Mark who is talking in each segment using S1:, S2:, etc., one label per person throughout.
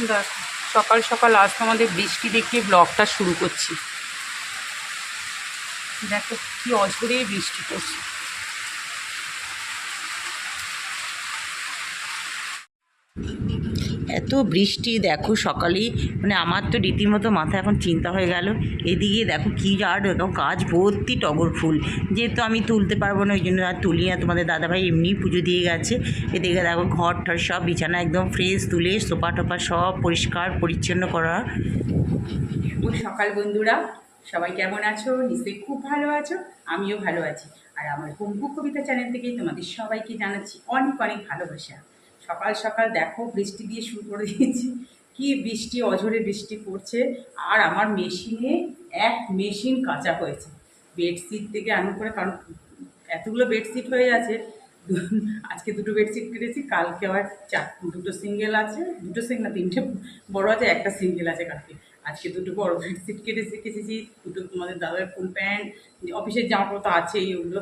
S1: দেখ, সকাল সকাল আজ আমাদের বৃষ্টি দেখে ব্লগটা শুরু করছি। দেখো কি অঝরে বৃষ্টি পড়ছে।
S2: এত বৃষ্টি, দেখো সকালেই মানে আমার তো রীতিমতো মাথা এখন চিন্তা হয়ে গেল। এদিকে দেখো কী আর দেখো গাছ ভর্তি টগর ফুল। যেহেতু আমি তুলতে পারব না, ওই জন্য আর তুলি না। তোমাদের দাদাভাই এমনি পুজো দিয়ে গেছে। এদিকে দেখো ঘর ঠর সব বিছানা একদম ফ্রেশ তুলে সোফা টোপা সব পরিষ্কার, পরিচ্ছন্ন করা।
S1: ও সকাল বন্ধুরা। সবাই কেমন আছো? নিশ্চয়ই খুব ভালো আছো। আমিও ভালো আছি। আর আমার কুম্ভু কবিতা চ্যানেল থেকে তোমাদের সবাইকে জানাচ্ছি অনেক অনেক ভালোবাসা। সকাল সকাল দেখো বৃষ্টি দিয়ে শুরু করে দিয়েছি। কি বৃষ্টি, অঝরে বৃষ্টি পড়ছে। আর আমার মেশিনে এক মেশিন কাঁচা হয়েছে। বেডশিট থেকে আরম্ভ করে কারণ এতগুলো বেডশিট হয়ে আছে আজকে দুটো বেডশিট কেটেছি, কালকে আবার চার, দুটো সিঙ্গেল আছে। দুটো সিঙ্গেল তিনটে বড় আছে, একটা সিঙ্গেল আছে কালকে। আজকে দুটো বড় বেডশিট কেটেছি কেটেছি। দুটো তোমাদের দাদার ফুল প্যান্ট, অফিসের জামাকাপড় তো আছেই, ওগুলো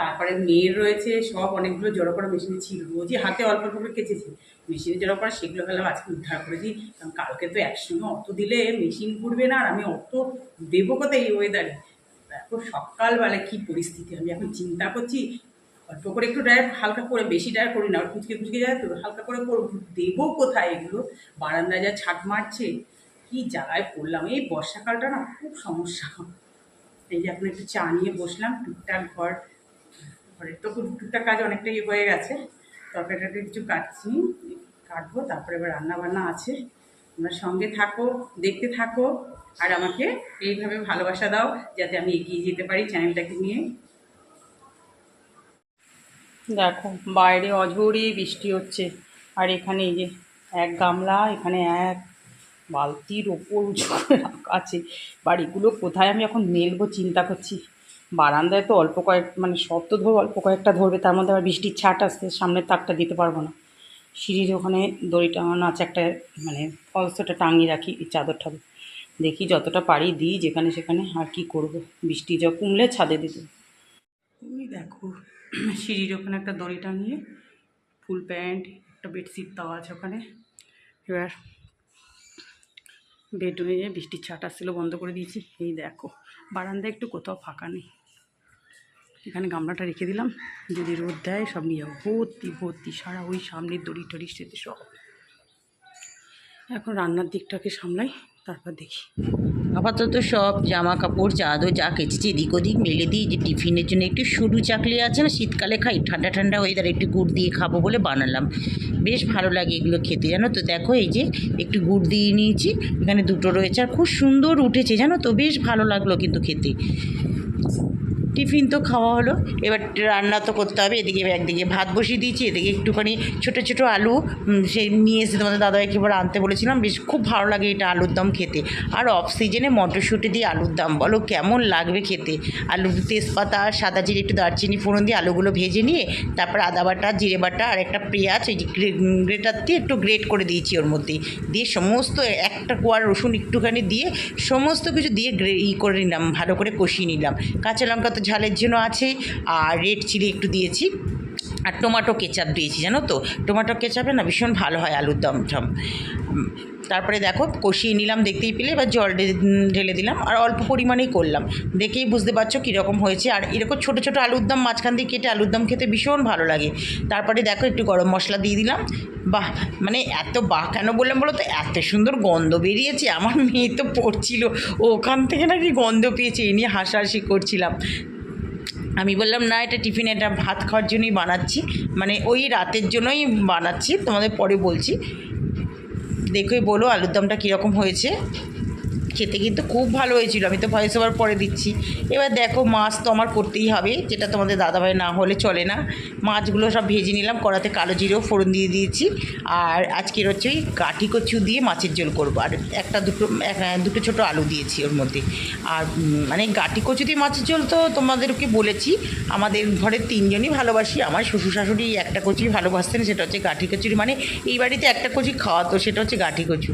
S1: তারপরে মেয়ের রয়েছে, সব অনেকগুলো জড়ো করা মেশিনে ছিল। রোজই হাতে অল্প অল্প করে কেচেছি। মেশিনে জড়ো করা সেগুলো ফেলাম আজকে উদ্ধার করেছি। কারণ কালকে তো একসঙ্গে অত দিলে মেশিন ঘুরবে না, আর আমি অত দেবো কোথায় এই ওয়েদারে দেখো সকালবেলা কী পরিস্থিতি, আমি এখন চিন্তা করছি, অল্প করে একটু ড্রাইভ হালকা করে, বেশি ড্রাইভ করি না কুচকে কুচকে যায়, তো হালকা করে করব, দেবো কোথায় এগুলো? বারান্দায় যা ছাট মারছে, কি জ্বালায় পড়লাম। এই বর্ষাকালটা না খুব সমস্যা। এই যে এখন একটু চা নিয়ে বসলাম, টুকটাক ঘর ঘরের তো খুব টুকটাক কাজ অনেকটাই হয়ে গেছে। তরকারিটাকে কিছু কাটছি, কাটবো, তারপরে এবার রান্না বান্না আছে। তোমরা সঙ্গে থাকো, দেখতে থাকো, আর আমাকে এইভাবে ভালোবাসা দাও যাতে আমি এগিয়ে যেতে পারি চ্যানেলটাকে নিয়ে। দেখো, বাইরে অঝরে বৃষ্টি হচ্ছে, আর এখানে এই যে এক গামলা, এখানে এক বালতির ওপর উঁচু আছে। বাড়িগুলো কোথায় আমি এখন মেলবো চিন্তা করছি। বারান্দায় তো অল্প কয়েক মানে সব তো ধরো অল্প কয়েকটা ধরবে, তার মধ্যে আবার বৃষ্টির ছাট আসছে, সামনের তাকটা দিতে পারব না। সিঁড়ির ওখানে দড়ি টাঙানো আছে একটা মানে ফলসটা টাঙিয়ে রাখি চাদর ঠাদর। দেখি যতটা পারি দিই, যেখানে সেখানে আর কি করব। বৃষ্টি যা কমলে ছাদে দিতে। ওই দেখো, সিঁড়ির ওখানে একটা দড়ি টাঙিয়ে, ফুল প্যান্ট, একটা বেডশিট দেওয়া আছে ওখানে। এবার বেডরুমে বৃষ্টির ছাট আসছিল, বন্ধ করে দিয়েছি। এই দেখো, বারান্দায় একটু কোথাও ফাঁকা নেই। এখানে গামলাটা রেখে দিলাম। যদি রোদ দেয়, সব নিয়ে যাব। ভর্তি ভর্তি, সারা ওই সামনের দড়ি টড়ি সেতে সব। এখন রান্নার দিকটাকে সামলাই, তারপর দেখি।
S2: আপাতত সব জামা কাপড় চাদর যা কেচেছি, এদিক ওদিক মেলে দিই। যে টিফিনের জন্য একটু সরু চাকলি আছে না, শীতকালে খাই। ঠান্ডা ঠান্ডা ওয়েদার একটু গুড় দিয়ে খাব বলে বানালাম। বেশ ভালো লাগে এগুলো খেতে, জানো তো? দেখো এই যে একটু গুড় দিয়ে নিয়েছি। এখানে দুটো রয়েছে, আর খুব সুন্দর উঠেছে, জানো তো? বেশ ভালো লাগল কিন্তু খেতে। টিফিন তো খাওয়া হলো, এবার রান্না তো করতে হবে, এদিকে একদিকে ভাত বসিয়ে দিয়েছি, এদিকে একটুখানি ছোটো ছোটো আলু সেই নিয়ে এসে তোমাদের দাদাভাইকে এবার আনতে বলেছিলাম, বেশ খুব ভালো লাগে এটা আলুর দম খেতে। আর অফ সিজনে মটরশুঁটি দিয়ে আলুর দম, বলো কেমন লাগবে খেতে? আলু তেজপাতা, সাদা জিরে, একটু দারচিনি ফোড়ন দিয়ে আলুগুলো ভেজে নিয়ে, তারপর আদা বাটা, জিরে বাটা আর একটা পেঁয়াজ, ওই গ্রেটার দিয়ে একটু গ্রেট করে দিয়েছি ওর মধ্যে। দিয়ে সমস্ত একটা কোয়ার রসুন একটুখানি দিয়ে, সমস্ত কিছু দিয়ে গ্রে, ই করে নিলাম, ভালো করে কষিয়ে নিলাম। কাঁচা লঙ্কা তো ঝালের জন্য আছে আর রেড চিলি একটু দিয়েছি। আর টমাটো কেচাপ দিয়েছি, জানো তো? টমাটো কেচাপে না ভীষণ ভালো হয় আলুর দম ঠম তারপরে দেখো, কষিয়ে নিলাম, দেখতেই পেলে, এবার জল ঢেলে দিলাম আর অল্প পরিমাণেই করলাম। দেখেই বুঝতে পারছ কীরকম হয়েছে। আর এরকম ছোটো ছোটো আলুর দম মাঝখান দিয়ে কেটে আলুর দম খেতে ভীষণ ভালো লাগে। তারপরে দেখো, একটু গরম মশলা দিয়ে দিলাম। বাহ! মানে এত বাহ কেন বললাম বলো তো? এত সুন্দর গন্ধ বেরিয়েছে। আমার মেয়ে তো পড়ছিল। ওখান থেকে নাকি গন্ধ পেয়েছে। এই নিয়ে হাসাহাসি করছিলাম। আমি বললাম, না, এটা টিফিন, এটা ভাত খাওয়ার জন্যই বানাচ্ছি। মানে ওই রাতের জন্যই বানাচ্ছি, তোমাদের পরে বলছি। দেখোই বলো আলুর দমটা কীরকম হয়েছে। খেতে কিন্তু খুব ভালো হয়েছিল। আমি তো ভয়েস ওভার পরে দিচ্ছি। এবার দেখো মাছ তো আমার করতেই হবে, যেটা তোমাদের দাদাভাই না হলে চলে না। মাছগুলো সব ভেজে নিলাম, কড়াতে কালো জিরেও ফোড়ন দিয়ে দিয়েছি। আর আজকের হচ্ছে ওই কাঠি কচু দিয়ে মাছের ঝোল করব। আর একটা দুটো দুটো ছোটো আলু দিয়েছি ওর মধ্যে। আর মানে গাটি কচু দিয়ে মাছের ঝোল তো তোমাদেরকে বলেছি, আমাদের ঘরের তিনজনই ভালোবাসি। আমার শ্বশুর শাশুড়ি একটা কচুই ভালোবাসতেন, সেটা হচ্ছে গাঠি কচুরি। মানে এই বাড়িতে একটা কচি খাওয়াতো সেটা হচ্ছে গাঠি কচু।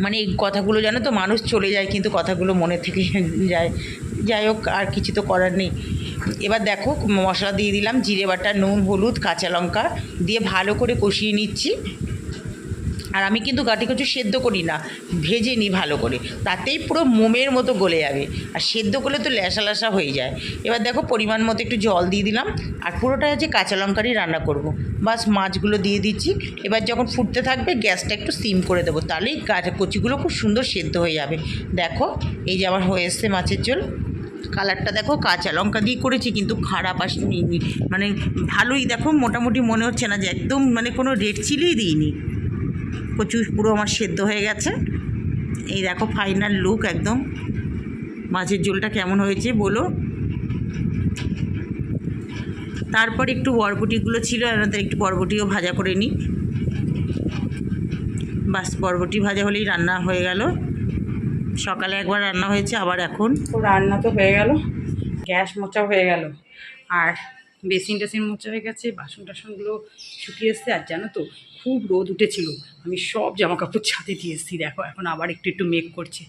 S2: মানে এই কথাগুলো জানো তো, মানুষ চলে যায় কিন্তু কথাগুলো মনে থেকে যায়। যাই হোক, আর কিছু তো করার নেই। এবার দেখো, মশলা দিয়ে দিলাম, জিরে বাটা, নুন, হলুদ, কাঁচা লঙ্কা দিয়ে ভালো করে কষিয়ে নিচ্ছি। আর আমি কিন্তু গাটি কচু সেদ্ধ করি না, ভেজে নিই ভালো করে। তাতেই পুরো মোমের মতো গলে যাবে। আর সেদ্ধ করলে তো ল্যাসা ল্যাসা হয়ে যায়। এবার দেখো পরিমাণ মতো একটু জল দিয়ে দিলাম। আর পুরোটা হচ্ছে কাঁচা লঙ্কারই রান্না করব। বাস মাছগুলো দিয়ে দিচ্ছি। এবার যখন ফুটতে থাকবে, গ্যাসটা একটু সিম করে দেবো। তাহলেই গাছ কচিগুলো খুব সুন্দর সেদ্ধ হয়ে যাবে। দেখো, এই যে আমার হয়ে এসছে মাছের ঝোল। কালারটা দেখো, কাঁচা লঙ্কা দিয়ে করেছি, কিন্তু খারাপ আসেনি। মানে ভালোই দেখো, মোটামুটি মনে হচ্ছে না যে একদম মানে কোনো রেড চিলিই দিইনি। কচু পুরো আমার সেদ্ধ হয়ে গেছে। এই দেখো ফাইনাল লুক একদম। মাছের ঝোলটা কেমন হয়েছে বলো। তারপর একটু বরবটিগুলো ছিল, এনাদের একটু বরবটিও ভাজা করে নিই। বাস, বরবটি ভাজা হলেই রান্না হয়ে গেল। সকালে একবার রান্না হয়েছে, আবার এখন।
S1: রান্না তো হয়ে গেল। গ্যাস মোচা হয়ে গেল। আর বেসিন টেসিন মোচা হয়ে গেছে, বাসন টাসনগুলো শুকিয়ে এসছে, আর জানো তো, খুব রোদ উঠেছিল। আমি সব জামা কাপড় ছাদে দিয়ে এসেছি, দেখো, এখন আবার একটু একটু মেঘ করছে।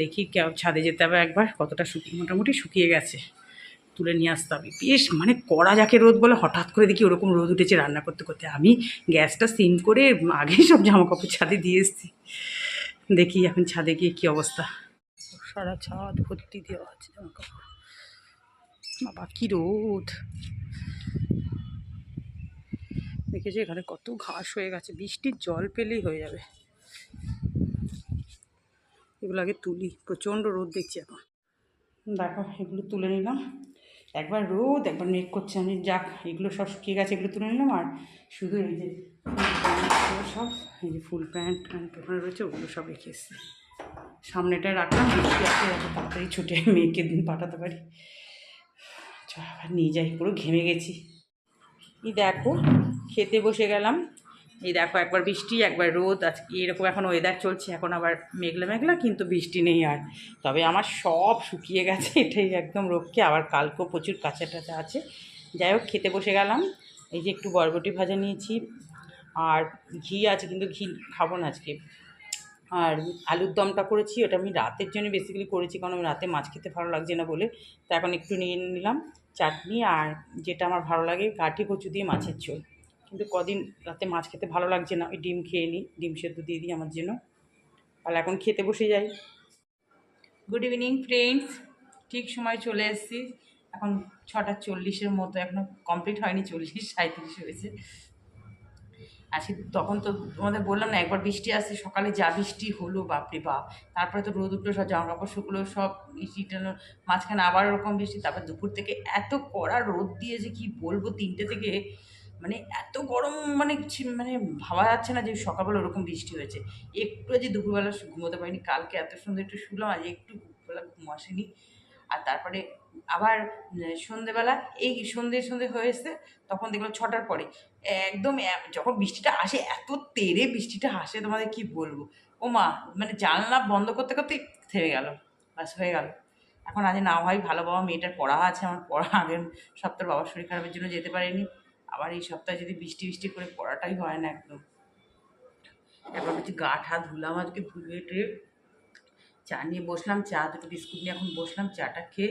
S1: দেখি কেউ ছাদে যেতে হবে একবার, কতটা শুকিয়ে মোটামুটি শুকিয়ে গেছে। তুলে নিয়ে আসতে হবে। বেশ মানে কড়া যাকে রোদ বলে, হঠাৎ করে দেখি ওরকম রোদ উঠেছে রান্না করতে করতে। আমি গ্যাসটা সিম করে আগেই সব জামা কাপড় ছাদে দিয়ে এসেছি। দেখি এখন ছাদে গিয়ে কী অবস্থা। সারা ছাদ ভর্তি দেওয়া আছে জামা কাপড় বাবা কী রোদ। দেখেছি এখানে কত ঘাস হয়ে গেছে, বৃষ্টির জল পেলেই হয়ে যাবে। এগুলো আগে তুলি, প্রচণ্ড রোদ দেখছি এখন। দেখো, এগুলো তুলে নিলাম। একবার রোদ, একবার মেঘ করছে, আমি যাক, এগুলো সব শুকিয়ে গেছে, এগুলো তুলে নিলাম, আর শুধু এই যে সব, এই যে ফুল প্যান্ট প্যান্ট ওখানে রয়েছে, ওগুলো সব রেখে এসেছি। সামনেটায় রাখলাম, বৃষ্টি এত তাড়াতাড়ি ছুটে মেয়েকে দিন পাঠাতে পারি। আবার নিয়ে যাই, পুরো ঘেমে গেছি। এই দেখো, খেতে বসে গেলাম। এই দেখো, একবার বৃষ্টি, একবার রোদ, আজকে এরকম এখন ওয়েদার চলছে, এখন আবার মেঘলা মেঘলা, কিন্তু বৃষ্টি নেই আর। তবে আমার সব শুকিয়ে গেছে, এটাই একদম রক্ষে, আবার কালকেও প্রচুর কাঁচা টাচা আছে। যাই হোক, খেতে বসে গেলাম। এই যে একটু বরবটি ভাজা নিয়েছি, আর ঘি আছে, কিন্তু ঘি খাব না আজকে। আর আলুর দমটা করেছি, ওটা আমি রাতের জন্য বেসিক্যালি করেছি, কারণ রাতে মাছ খেতে ভালো লাগছে না বলে, তো এখন একটু নিয়ে নিলাম। চাটনি আর যেটা আমার ভালো লাগে কাঠি কচু দিয়ে মাছের ঝোল। কিন্তু কদিন রাতে মাছ খেতে ভালো লাগছে না, ওই ডিম খেয়ে নিই, ডিম সেদ্ধ দিয়ে দিই আমার জন্য। তাহলে এখন খেতে বসে যাই। গুড ইভিনিং ফ্রেন্ডস ঠিক সময় চলে এসেছি। এখন ছটা চল্লিশের মতো এখনও কমপ্লিট হয়নি, চল্লিশ সাঁত্রিশ হয়েছে। আজকে তখন তো তোমাদের বললাম না, একবার বৃষ্টি আসছে, সকালে যা বৃষ্টি হলো, বাপরে বাপ। তারপরে তো রোদ উঠল, সব জামা কাপড় শুকলো সব ইটিটানো মাঝখানে আবার ওরকম বৃষ্টি, তারপর দুপুর থেকে এত কড়া রোদ দিয়েছে কি বলব, তিনটে থেকে মানে এত গরম মানে মানে ভাবা যাচ্ছে না যে সকালবেলা ওরকম বৃষ্টি হয়েছে। একটু যে দুপুরবেলা ঘুমোতে পারিনি, কালকে এত সুন্দর একটু শুলাম, আজ একটু দুপুরবেলা ঘুম আসেনি। আর তারপরে আবার সন্ধেবেলা এই সন্ধে সন্ধে হয়েছে তখন দেখলাম ছটার পরে। একদম যখন বৃষ্টিটা আসে, এত তেরে বৃষ্টিটা আসে, তোমাদের কি বলব? ও মা মানে জানলা বন্ধ করতে করতে থেমে গেল বাস হয়ে গেল। এখন আজ না হয় ভালো বাবা মেয়েটার পড়া আছে, আমার পড়া আগের সপ্তাহে বাবার শরীর খারাপের জন্য যেতে পারিনি। আবার এই সপ্তাহে যদি বৃষ্টি বৃষ্টি করে পড়াটাই হয় না একদম। একবার হচ্ছে গা ঠা ধুলাম, আজকে ধুয়ে টুয়ে চা নিয়ে বসলাম, চা, দুটো বিস্কুট নিয়ে এখন বসলাম, চাটা খেয়ে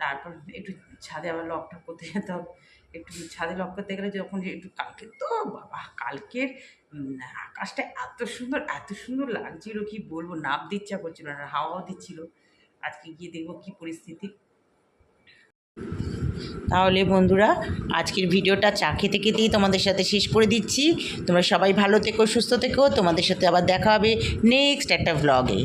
S1: তারপর একটু ছাদে আবার লকটা করতে যেতে হবে। একটু ছাদে লক করতে গেলে যখন একটু কালকে তো বাবা, কালকের আকাশটা এত সুন্দর এত সুন্দর লাগছিল, কি বলব নাপ দিচ্ছা করছিল না হাওয়াও দিচ্ছিল। আজকে গিয়ে দেখব কি পরিস্থিতি।
S2: তাহলে বন্ধুরা, আজকের ভিডিওটা চা খেতে খেতেই তোমাদের সাথে শেষ করে দিচ্ছি। তোমরা সবাই ভালো থেকো, সুস্থ থেকো, তোমাদের সাথে আবার দেখা হবে নেক্সট একটা ভ্লগে